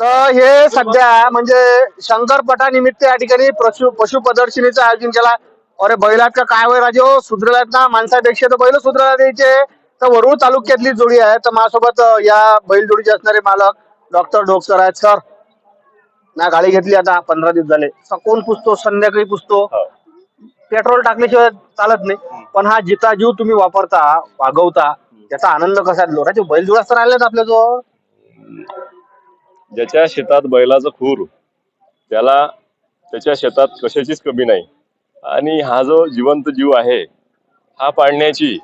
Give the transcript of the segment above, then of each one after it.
तर हे सध्या म्हणजे शंकरपटा निमित्त या ठिकाणी पशु पशु प्रदर्शनीचं आयोजन केला अरे बैलात का काय वय राजे? हो सुधरलात ना? माणसापेक्षा तर बैल सुधरायला द्यायचे. तर वरुळ तालुक्यातली जोडी आहे. तर माझ्यासोबत या बैल जोडीचे असणारे मालक डॉक्टर डोकसर आहेत सर. ना गाडी घेतली आता पंधरा दिवस झाले. सकून पुसतो? संध्याकाळी पुसतो. पेट्रोल टाकल्याशिवाय चालत नाही. पण हा जिता जीव तुम्ही वापरता वागवता त्याचा आनंद कसा लोकांचे बैल तर राहिलेत आपल्या जो ज्याच्या शेतात बैलाचं खूर त्याला त्याच्या शेतात कशाचीच कमी नाही. आणि हा जो जिवंत जीव आहे हा पाळण्याची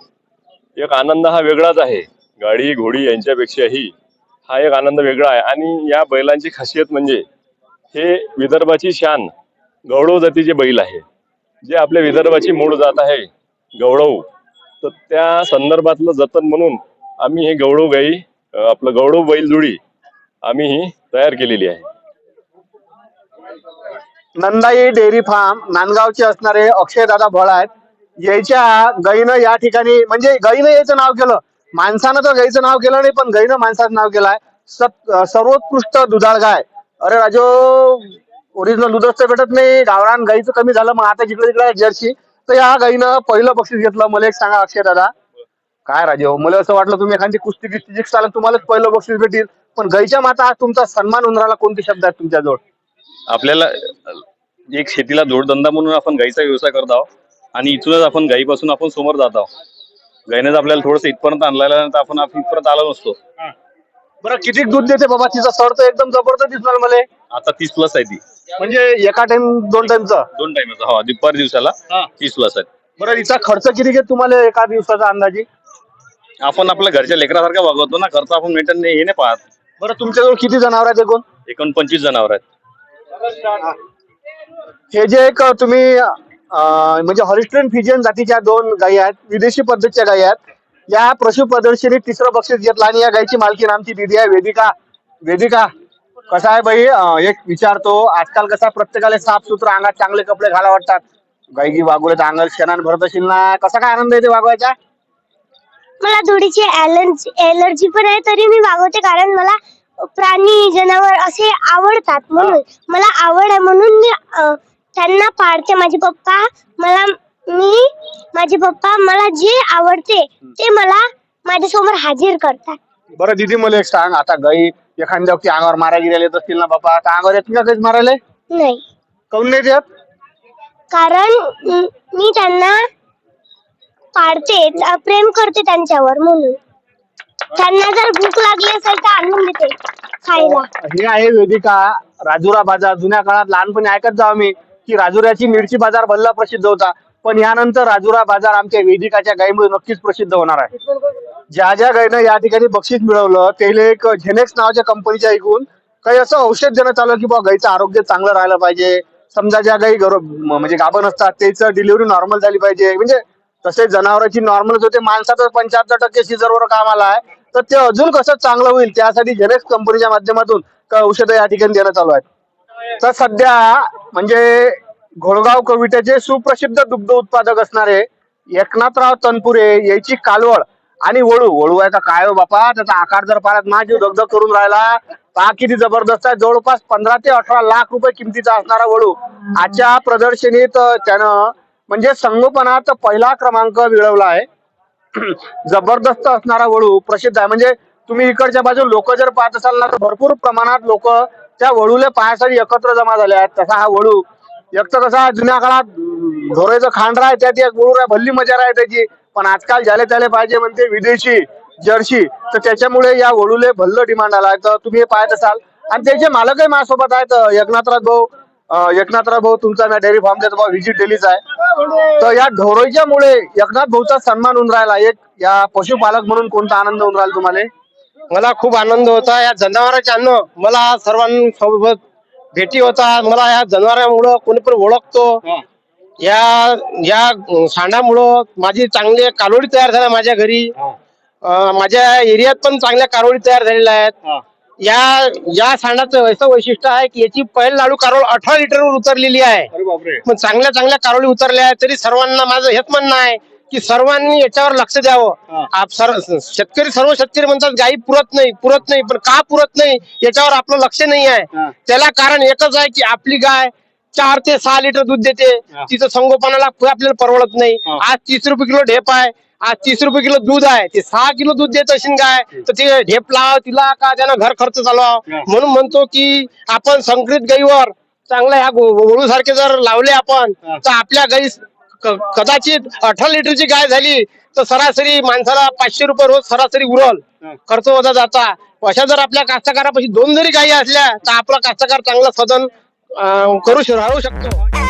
एक आनंद हा वेगळाच आहे. गाडी घोडी यांच्यापेक्षाही हा एक आनंद वेगळा आहे. आणि या बैलांची खासियत म्हणजे हे विदर्भाची शान गौडव जातीचे बैल आहे. जे आपल्या विदर्भाची मूळ जात आहे गौडव तर त्या संदर्भातलं जतन म्हणून आम्ही हे गौडव गाई आपलं गौडव बैल जोडी आम्ही ही तयार केलेली आहे. नंदाई डेअरी फार्म नांदगावचे असणारे अक्षय दादा भळ आहेत. याच्या गईनं या ठिकाणी म्हणजे गईनं यायचं नाव केलं. माणसानं तर गाईचं नाव केलं नाही पण गईनं माणसाचं नाव केलंय आहे. सर्वोत्कृष्ट दुधाळ गाय. अरे राजो ओरिजिनल दुधच तर भेटत नाही. गावरान गाईचं कमी झालं मग आता जिकडे तिकडे जर्सी. तर या गाईनं पहिलं बक्षीस घेतलं. मला एक सांगा अक्षय दादा काय राजे मला असं वाटलं तुम्ही एखादी कुस्ती किस्ती जिंकसाल तुम्हालाच पहिलं बक्षीस भेटेल. पण गाईच्या माता तुमचा सन्मान होऊन राहिला कोणते शब्द आहेत तुमच्याजवळ? आपल्याला एक शेतीला जोडधंदा म्हणून आपण गाईचा व्यवसाय करत आहोत आणि इथूनच आपण गाईपासून आपण समोर जात आहोत. गाईनेच आपल्याला थोडस इथपर्यंत आणलेलं तर आपण इथपर्यंत आलो नसतो. बरं किती दूध देते बाबा? तिचा सर तर एकदम जबरदस्त दिसणार मला. आता तीस प्लस आहे ती. म्हणजे एका टाइम दोन टाइमचा दोन टाइमचा हो दुपार दिवसाला तीस प्लस आहे. बरं तिचा खर्च किती घेत तुम्हाला एका दिवसाचा अंदाजी? आपण आपल्या घरच्या लेकरासारखा वागवतो ना खर्च आपण मेंटेन हे नाही पाहत. बरं तुमच्याजवळ किती जनावर आहेत एकूण? एकूण पंचवीस जनावर आहेत. हे जे एक तुम्ही अं, म्हणजे हॉलिस्ट्रेन फिजियन जातीच्या दोन गायी आहेत विदेशी पद्धतीच्या गायी आहेत. या पशु प्रदर्शनीत तिसरं बक्षीस घेतलं आणि या गायची मालकीन आमची दिदी आहे वेदिका. वेदिका कसा आहे बाई? अं, एक विचारतो आजकाल कसा प्रत्येकाला साफ सुथरा अंगात चांगले कपडे घाला वाटतात. गाई गी वागवले तर अंगात शेणान भरत असेल ना कसा काय आनंद येते वागवायचा? मला थोडीशी एलर्जी एलर्जी पण आहे तरी मी वागवते कारण मला प्राणी जनावर असे आवडतात म्हणून. मला आवड आहे म्हणून मी अ, त्यांना पाळते माझे पप्पा मला मी माझे पप्पा मला जे आवडते ते मला माझ्यासमोर हाजीर करतात. बरं दिदी मला एक सांग. आता गाई एखाद्या व्यक्ती अंगावर मारायला गेलेले येत असतील ना बाबा आता अंगावर येत का काहीच मारायला? नाही. काऊन नाही कारण म- मी त्यांना पाळते प्रेम करते त्यांच्यावर म्हणून. त्यांना जर भूक लागली असेल तर आणून देते खायला. हो, हे आहे वेदिका. राजुरा बाजार. जुन्या काळात लहानपणी ऐकत जाऊ आम्ही की राजुऱ्याची मिरची बाजार भल्ला प्रसिद्ध होता. पण यानंतर राजुरा बाजार आमच्या वेदिकाच्या गायीमुळे नक्कीच प्रसिद्ध होणार आहे. ज्या ज्या गायीनं या ठिकाणी बक्षीस मिळवलं त्याला एक झेनेक्स नावाच्या कंपनीच्या ऐकून काही असं औषध देणं आलं की बाबा गाईचं आरोग्य चांगलं राहिलं पाहिजे. समजा ज्या गायी गर्भ म्हणजे गाभण असतात त्याचं डिलिव्हरी नॉर्मल झाली पाहिजे. म्हणजे तसेच जनावरांची नॉर्मल होते माणसाचं पंच्याहत्तर टक्के सीझरवर कामाला आहे तर ते अजून कसं चांगलं होईल त्यासाठी जेनेक्स कंपनीच्या माध्यमातून औषधं या ठिकाणी देणं चालू आहेत. तर सध्या म्हणजे घोळगाव कवितेचे सुप्रसिद्ध दुग्ध उत्पादक असणारे एकनाथराव तनपुरे याची कालवड आणि वळू वळू आहे का काय हो बापा? त्याचा आकार जर पाहत माझी दग्ध करून राहिला पहा किती जबरदस्त आहे. जवळपास पंधरा ते अठरा लाख रुपये किमतीचा असणारा वळू आजच्या प्रदर्शनीत त्यानं म्हणजे संगोपनात पहिला क्रमांक मिळवला आहे. जबरदस्त असणारा वळू प्रसिद्ध आहे. म्हणजे तुम्ही इकडच्या बाजू लोक जर पाहत असाल ना तर भरपूर प्रमाणात लोक त्या वळूला पाहण्यासाठी एकत्र जमा झाले आहेत. तसा हा वळू एक तर कसा जुन्या काळात घोरेचं खांड खांडरा आहे त्यात एक वळू आहे भल्ली मजा आहे त्याची. पण आजकाल ज्याले त्याले पाहिजे म्हणते विदेशी जर्सी तर त्याच्यामुळे या वळूले भल्ल डिमांड आला आहे. तर तुम्ही हे पाहत असाल. आणि त्याचे मालकही माझ्यासोबत आहेत एकनाथराव भाऊ. एकनाथराव भाऊ तुमचा मी डेअरी फार्मचा भाऊ व्हिजिट दिलीच आहे. तर या ढोरईच्या मुळे एकनाथ भाऊचा सन्मान होऊन राहिला. एक या पशुपालक म्हणून कोणता आनंद होऊन राहिला तुम्हाला? मला खूप आनंद होता. या जनावरांच्या अन्न मला सर्वांसोबत भेटी होता. मला या जनावरांमुळं कोणी पण ओळखतो. या या सांडामुळं माझी चांगली कालोडी तयार झाल्या माझ्या घरी. माझ्या एरियात पण चांगल्या कारोडी तयार झालेल्या आहेत. या या सांडाचं असं वैशिष्ट्य आहे की याची पहिली लाडू कारोळ अठरा लिटरवर उतरलेली आहे पण चांगल्या चांगल्या कारोळी उतरल्या आहेत तरी सर्वांना माझं हेच म्हणणं आहे की सर्वांनी याच्यावर लक्ष. द्यावं आप सर शेतकरी सर्व शेतकरी म्हणतात गायी पुरत नाही पुरत नाही पण का पुरत नाही याच्यावर आपलं लक्ष नाही. आहे त्याला कारण एकच आहे की आपली गाय चार ते सहा लिटर दूध देते. तिचं संगोपनाला आपल्याला परवडत नाही. आज तीस रुपये किलो ढेप आहे आज तीस रुपये किलो दूध आहे ते सहा किलो दूध देत असेल गाय तर ते ढेप लाव तिला का त्यानं घर खर्च चालवाव हा. म्हणून म्हणतो की आपण संकरित गाईवर चांगल्या ह्या वळू सारखे जर लावले आपण. तर आपल्या गाई कदाचित अठरा लिटरची गाय झाली तर सरासरी माणसाला पाचशे रुपये रोज सरासरी उरल. खर्च होता जाता अशा जर आपल्या कास्तकारापाशी दोन जरी गायी असल्या तर आपला कास्तकार चांगला सदन करू राहू शकतो